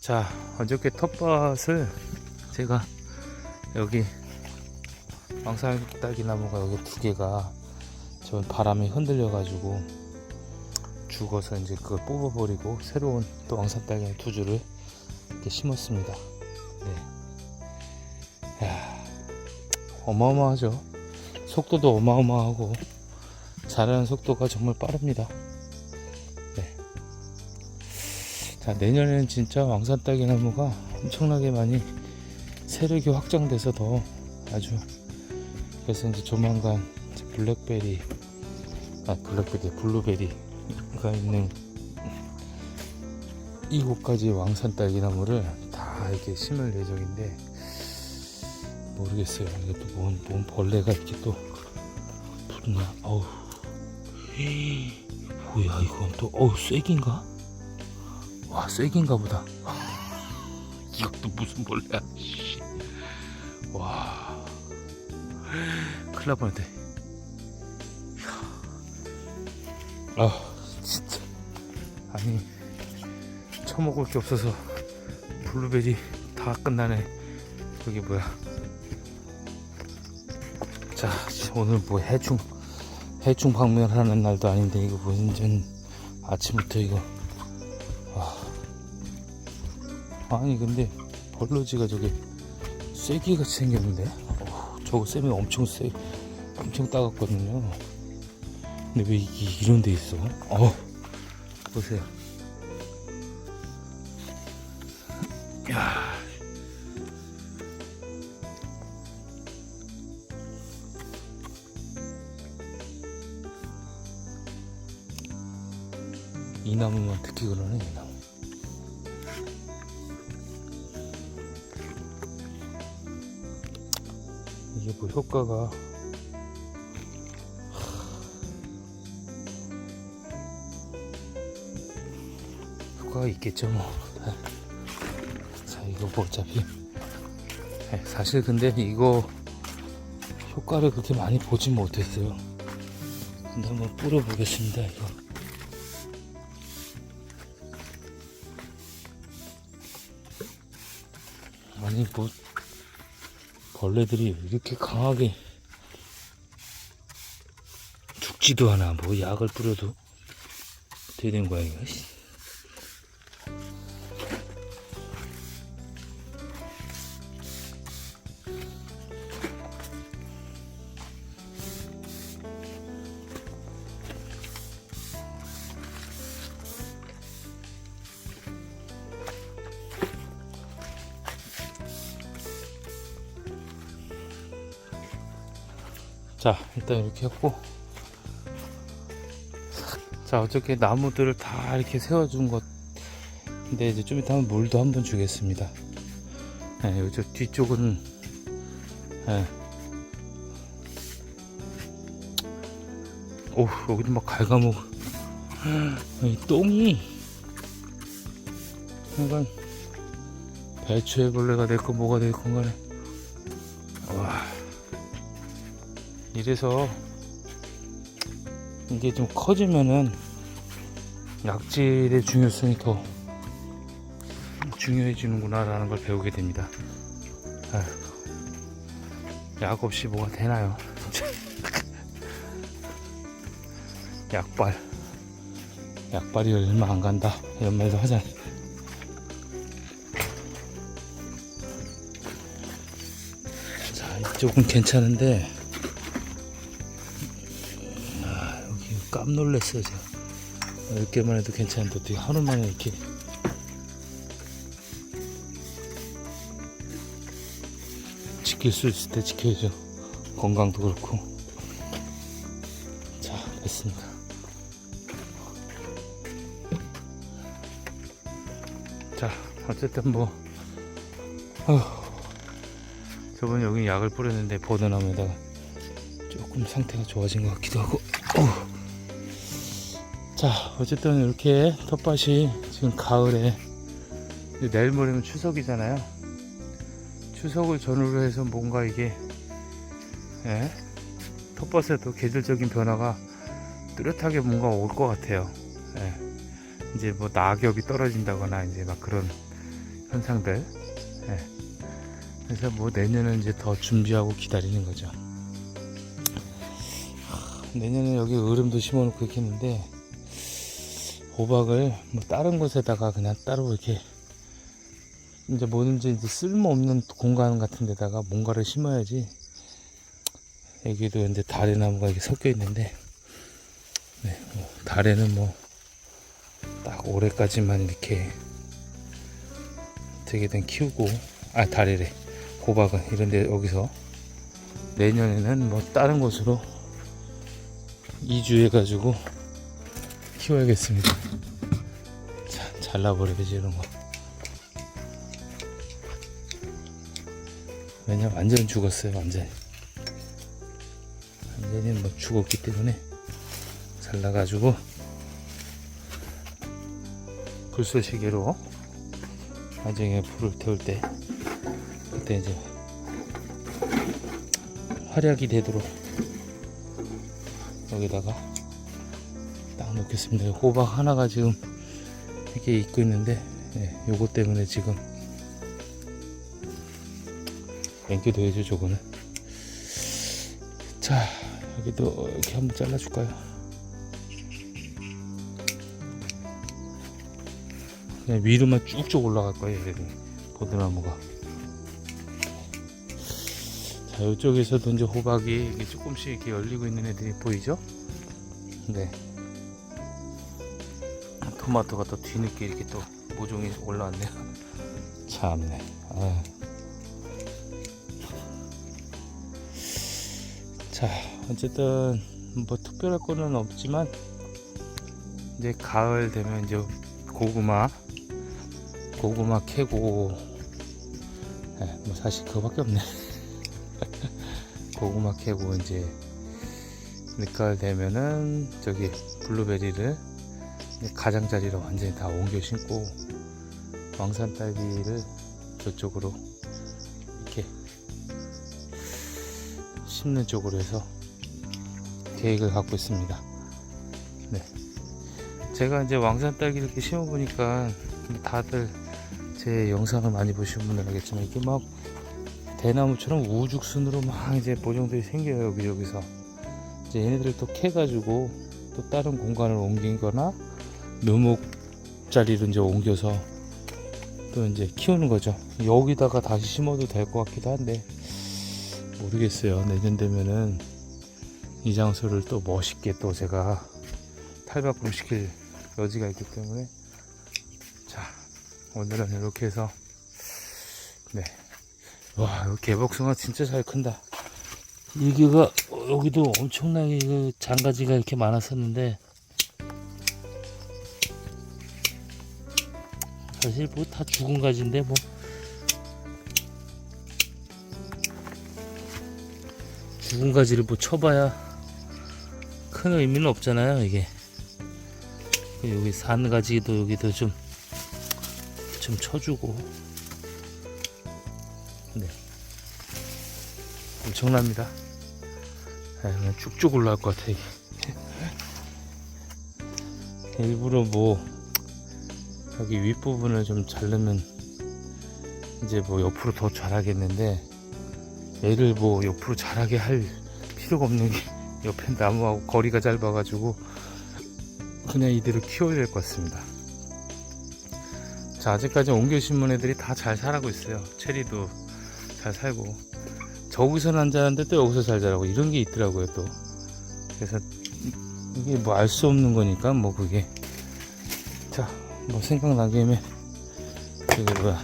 자, 어저께 텃밭을 제가 여기 왕살딸기 나무가 여기 두 개가 저 바람에 흔들려 가지고 죽어서 이제 그걸 뽑아버리고 새로운 또 왕산딸기 두 줄을 이렇게 심었습니다. 네. 야, 어마어마하죠. 속도도 어마어마하고 자라는 속도가 정말 빠릅니다. 자 내년에는 진짜 왕산 딸기 나무가 엄청나게 많이 세력이 확장돼서 더 아주 그래서 이제 조만간 이제 블랙베리 아 블랙베리 블루베리가 있는 이곳까지 왕산 딸기 나무를 다 이렇게 심을 예정인데 모르겠어요. 이게 또뭔 뭔 벌레가 이렇게 또 붙나? 어우. 뭐야 이건 또 어우 쐐기인가 와 쐐기인가 보다. 이것도 무슨 벌레야 씨. 와. 큰일 날 이야. 아 진짜. 아니 처먹을 게 없어서 블루베리 다 끝나네. 여기 뭐야? 자 오늘 뭐 해충 해충 방면하는 날도 아닌데 이거 완전 아침부터 이거 아니 근데 벌러지가 저기 쐐기 같이 생겼는데? 어, 저거 쌤이 엄청 쎄 엄청 따갑거든요. 근데 왜 이게 이런 데 있어? 어 보세요 이게 뭐 효과가 효과가 있겠죠 뭐. 자 이거 뭐 어차피 네, 사실 근데 이거 효과를 그렇게 많이 보진 못했어요. 근데 한번 뿌려보겠습니다 이거. 아니 뭐 벌레들이 이렇게 강하게 죽지도 않아. 뭐 약을 뿌려도 된 거야 이거. 자 일단 이렇게 했고. 자 어저께 나무들을 다 이렇게 세워준 것. 근데 이제 좀 이따 물도 한번 주겠습니다. 네, 이쪽 뒤쪽은 네. 오 여기도 막 갉아먹어 이 똥이 약간 배추애벌레가 될거 뭐가 될건 간에. 와 이래서 이게 좀 커지면은 약질의 중요성이 더 중요해지는구나 라는 걸 배우게 됩니다. 아휴, 약 없이 뭐가 되나요? 약발. 약발이 얼마 안 간다. 이런 말도 하잖아 자 이쪽은 괜찮은데 깜놀랐어요, 제가. 이렇게만 해도 괜찮은데 어떻게 하루 만에 이렇게. 지킬 수 있을 때 지켜야죠. 건강도 그렇고. 자, 됐습니다. 자, 어쨌든 뭐, 어휴, 저번에 여기 약을 뿌렸는데 보드나무에다가 조금 상태가 좋아진 것 같기도 하고 어우. 자 어쨌든 이렇게 텃밭이 지금 가을에 내일 모레면 추석이잖아요 추석을 전후로 해서 뭔가 이게 예? 텃밭에도 계절적인 변화가 뚜렷하게 뭔가 올 것 같아요 예. 이제 뭐 낙엽이 떨어진다거나 이제 막 그런 현상들. 예. 그래서 뭐 내년은 이제 더 준비하고 기다리는 거죠. 하, 내년에 여기 얼음도 심어놓고 있겠는데 호박을 뭐 다른 곳에다가 그냥 따로 이렇게 이제 뭐든지 이제 쓸모없는 공간 같은 데다가 뭔가를 심어야지 여기도 이제 다래나무가 이렇게 섞여 있는데 네, 뭐 다래는 뭐 딱 올해까지만 이렇게 어떻게든 키우고 아 다래래. 호박은 이런데 여기서 내년에는 뭐 다른 곳으로 이주해 가지고 키워야겠습니다. 자, 잘라버려야지 이런 거. 왜냐 완전 죽었어요 완전. 완전히 뭐 죽었기 때문에 잘라가지고 불쏘시개로 나중에 불을 태울 때 그때 이제 활약이 되도록 여기다가 딱 놓겠습니다. 호박 하나가 지금 이렇게 있고 있는데 예, 요거 때문에 지금 연결돼야죠 저거는 자 여기도 이렇게 한번 잘라줄까요? 그냥 위로만 쭉쭉 올라갈 거예요 얘는 보드나무가 자 이쪽에서도 이제 호박이 조금씩 이렇게 열리고 있는 애들이 보이죠? 네 토마토가 또 뒤늦게 이렇게 또 모종이 올라왔네요. 참네. 아. 자 어쨌든 뭐 특별할 거는 없지만 이제 가을 되면 이제 고구마 고구마 캐고 예, 뭐 사실 그거밖에 없네. 고구마 캐고 이제 늦가을 되면은 저기 블루베리를 가장자리로 완전히 다 옮겨 심고 왕산 딸기를 저쪽으로 이렇게 심는 쪽으로 해서 계획을 갖고 있습니다. 네. 제가 이제 왕산 딸기를 이렇게 심어 보니까 다들 제 영상을 많이 보시는 분들 알겠지만 이게 막 대나무처럼 우죽순으로 막 이제 모종들이 생겨요 여기 여기서 이제 얘네들을 또 캐가지고 또 다른 공간을 옮기거나 묘목 자리로 이제 옮겨서 또 이제 키우는 거죠 여기다가 다시 심어도 될 것 같기도 한데 모르겠어요 내년 되면은 이 장소를 또 멋있게 또 제가 탈바꿈 시킬 여지가 있기 때문에 자 오늘은 이렇게 해서 네. 와, 개복숭아 진짜 잘 큰다. 여기가 여기도 엄청나게 그 장가지가 이렇게 많았었는데 사실 뭐 다 죽은 가지인데 뭐 죽은 가지를 뭐 쳐봐야 큰 의미는 없잖아요 이게 여기 산 가지도 여기도 좀좀 쳐주고 네. 엄청납니다. 아, 쭉쭉 올라갈 것 같아, 이게. 일부러 뭐, 여기 윗부분을 좀 자르면, 이제 뭐 옆으로 더 자라겠는데, 얘를 뭐 옆으로 자라게 할 필요가 없는 게, 옆에 나무하고 거리가 짧아가지고, 그냥 이대로 키워야 될 것 같습니다. 자, 아직까지 옮겨 심은 애들이 다 잘 살아고 있어요. 체리도 잘 살고 저기서는 안 자는데 또 여기서 잘 자라고 이런 게 있더라고요 또 그래서 이게 뭐 알 수 없는 거니까 뭐 그게 자 뭐 생각나게 하면 저기 뭐야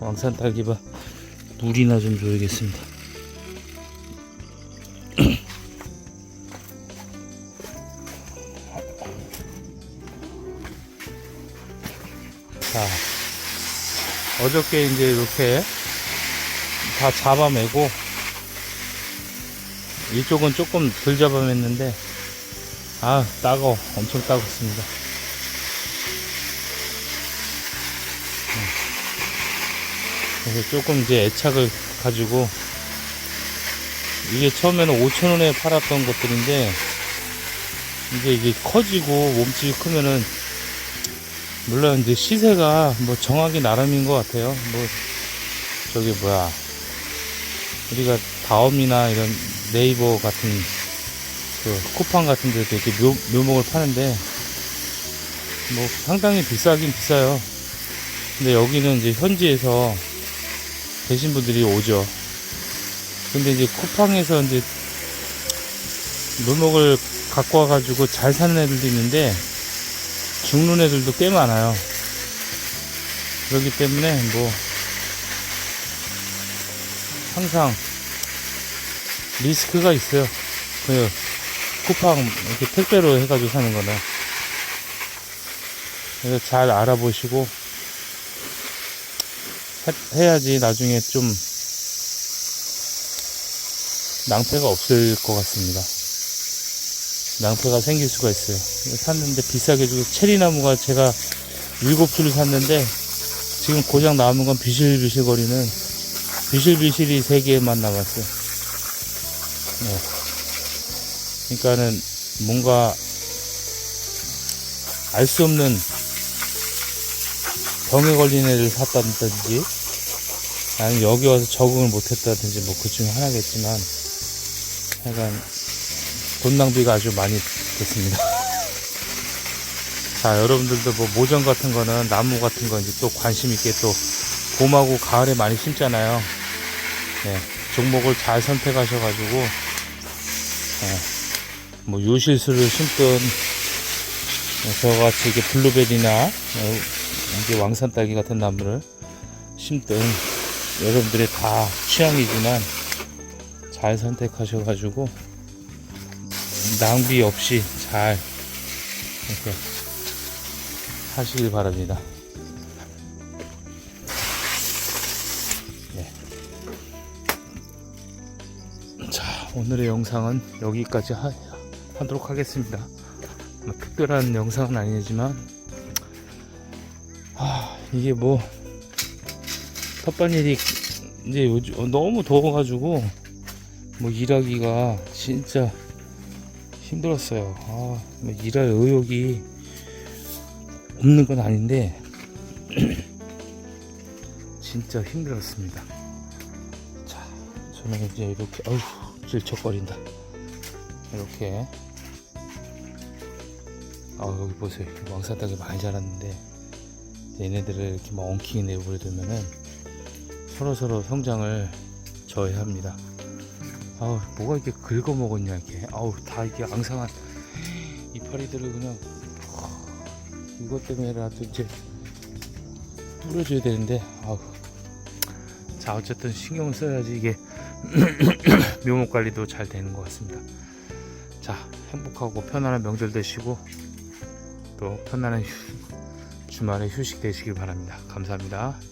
왕산 딸기밭 물이나 좀 줘야겠습니다. 자 어저께 이제 이렇게 다 잡아매고 이쪽은 조금 덜 잡아맸는데 아 따가워. 엄청 따갑습니다 그래서 조금 이제 애착을 가지고 이게 처음에는 5천원에 팔았던 것들인데 이제 이게 커지고 몸집이 크면은 물론 이제 시세가 뭐 정하기 나름인 것 같아요. 뭐 저기 뭐야 우리가 다음이나 이런 네이버 같은 그 쿠팡 같은 데도 이렇게 묘, 묘목을 파는데 뭐 상당히 비싸긴 비싸요. 근데 여기는 이제 현지에서 계신 분들이 오죠. 근데 이제 쿠팡에서 이제 묘목을 갖고 와가지고 잘 사는 애들도 있는데 죽는 애들도 꽤 많아요. 그렇기 때문에 뭐 항상 리스크가 있어요. 그 쿠팡 이렇게 택배로 해가지고 사는 거는 그래서 잘 알아보시고 해- 해야지 나중에 좀 낭패가 없을 것 같습니다. 낭패가 생길 수가 있어요. 샀는데 비싸게 주고 체리나무가 제가 일곱 줄을 샀는데 지금 고장 남은 건 비실비실 거리는 비실비실이 세 개만 남았어요. 네. 그러니까는 뭔가 알 수 없는 병에 걸린 애를 샀다든지 아니면 여기 와서 적응을 못했다든지 뭐 그 중에 하나겠지만 약간 돈 낭비가 아주 많이 됐습니다. 자, 여러분들도 뭐 모전 같은 거는 나무 같은 거 이제 또 관심 있게 또 봄하고 가을에 많이 심잖아요. 네, 종목을 잘 선택하셔가지고 네, 뭐 요실수를 심든 네, 저같이 이렇게 블루베리나 어, 이제 왕산 딸기 같은 나무를 심든 여러분들의 다 취향이지만 잘 선택하셔가지고 낭비 없이 잘 이렇게 하시길 바랍니다. 네. 자, 오늘의 영상은 여기까지 하, 하도록 하겠습니다. 뭐 특별한 영상은 아니지만, 아, 이게 뭐, 텃밭일이 이제 요즘 너무 더워가지고, 뭐 일하기가 진짜 힘들었어요. 아, 뭐 일할 의욕이 없는 건 아닌데 진짜 힘들었습니다. 자, 저는 이제 이렇게 어휴 질척거린다. 이렇게 아 여기 보세요. 왕사닭이 많이 자랐는데 얘네들을 이렇게 막 엉키게 내버려 두면은 서로 서로 성장을 저해합니다. 아우 뭐가 이렇게 긁어 먹었냐 이렇게. 아우 다 이게 앙상한 이파리들을 그냥 이것 때문에라도 이제 뿌려줘야 되는데 아우. 자 어쨌든 신경을 써야지 이게 묘목 관리도 잘 되는 것 같습니다. 자 행복하고 편안한 명절 되시고 또 편안한 휴- 주말에 휴식 되시길 바랍니다. 감사합니다